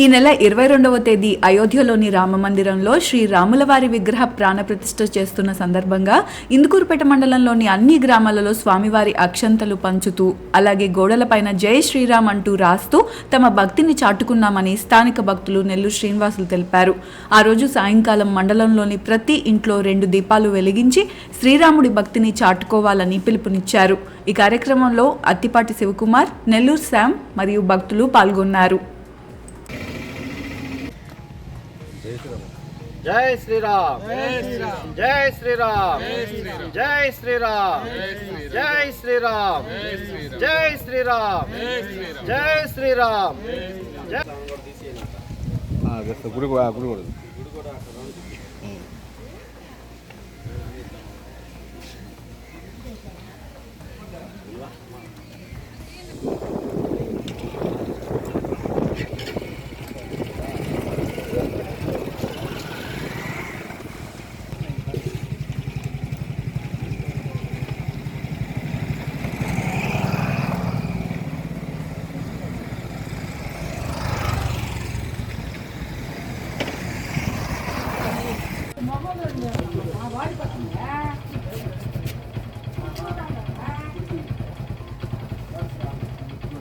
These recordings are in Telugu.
ఈ నెల ఇరవై రెండవ తేదీ అయోధ్యలోని రామమందిరంలో శ్రీ రాములవారి విగ్రహ ప్రాణప్రతిష్ఠ చేస్తున్న సందర్భంగా ఇందుకూరుపేట మండలంలోని అన్ని గ్రామాలలో స్వామివారి అక్షంతలు పంచుతూ అలాగే గోడలపైన జై శ్రీరామ్ అంటూ రాస్తూ తమ భక్తిని చాటుకున్నామని స్థానిక భక్తులు నెల్లూరు శ్రీనివాసులు తెలిపారు. ఆ రోజు సాయంకాలం మండలంలోని ప్రతి ఇంట్లో రెండు దీపాలు వెలిగించి శ్రీరాముడి భక్తిని చాటుకోవాలని పిలుపునిచ్చారు. ఈ కార్యక్రమంలో అత్తిపాటి శివకుమార్ నెల్లూరు శామ్ మరియు భక్తులు పాల్గొన్నారు. జై శ్రీరామ్ జై శ్రీరామ్ జై శ్రీరామ్ జై శ్రీరామ్ జై శ్రీరామ్ జై శ్రీరామ్ జై గుడి గుడి కూడా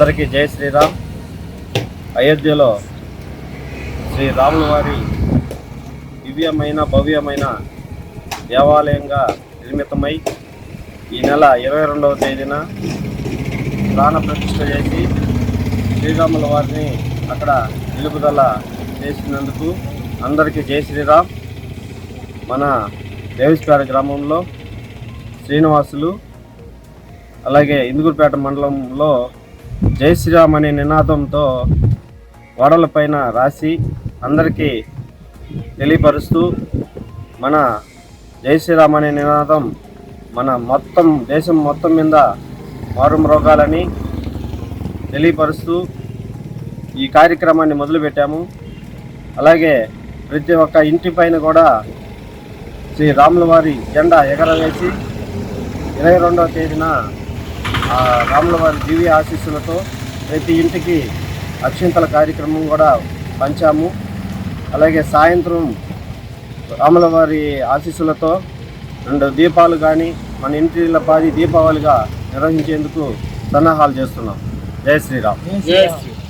అందరికీ జై శ్రీరామ్. అయోధ్యలో శ్రీ రాముల వారి దివ్యమైన భవ్యమైన దేవాలయంగా నిర్మితమై ఈ నెల ఇరవై రెండవ తేదీన ప్రాణ ప్రతిష్ఠ చేసి శ్రీరాముల వారిని అక్కడ నిలుపుదల చేసినందుకు అందరికీ జై శ్రీరామ్. మన దేవిస్కార గ్రామంలో శ్రీనివాసులు అలాగే ఇందుగురుపేట మండలంలో జై శ్రీరామ్ అనే నినాదంతో గోడలపైన రాసి అందరికీ తెలియపరుస్తూ మన జై శ్రీరామ్ అనే నినాదం మన మొత్తం దేశం మొత్తం మీద మారుమ్రోగాలని తెలియపరుస్తూ ఈ కార్యక్రమాన్ని మొదలుపెట్టాము. అలాగే ప్రతి ఒక్క ఇంటి పైన కూడా శ్రీ రాముల వారి జెండా ఎగరవేసి ఇరవై రెండవ తేదీన రాములవారి రాముల వారి దివ్య ఆశీస్సులతో ప్రతి ఇంటికి అక్షింతల కార్యక్రమం కూడా పంచాము. అలాగే సాయంత్రం రాముల వారి ఆశీస్సులతో రెండు దీపాలు కానీ మన ఇంటిల పాది దీపావళిగా నిర్వహించేందుకు సన్నాహాలు చేస్తున్నాం. జై శ్రీరామ్. జై శ్రీ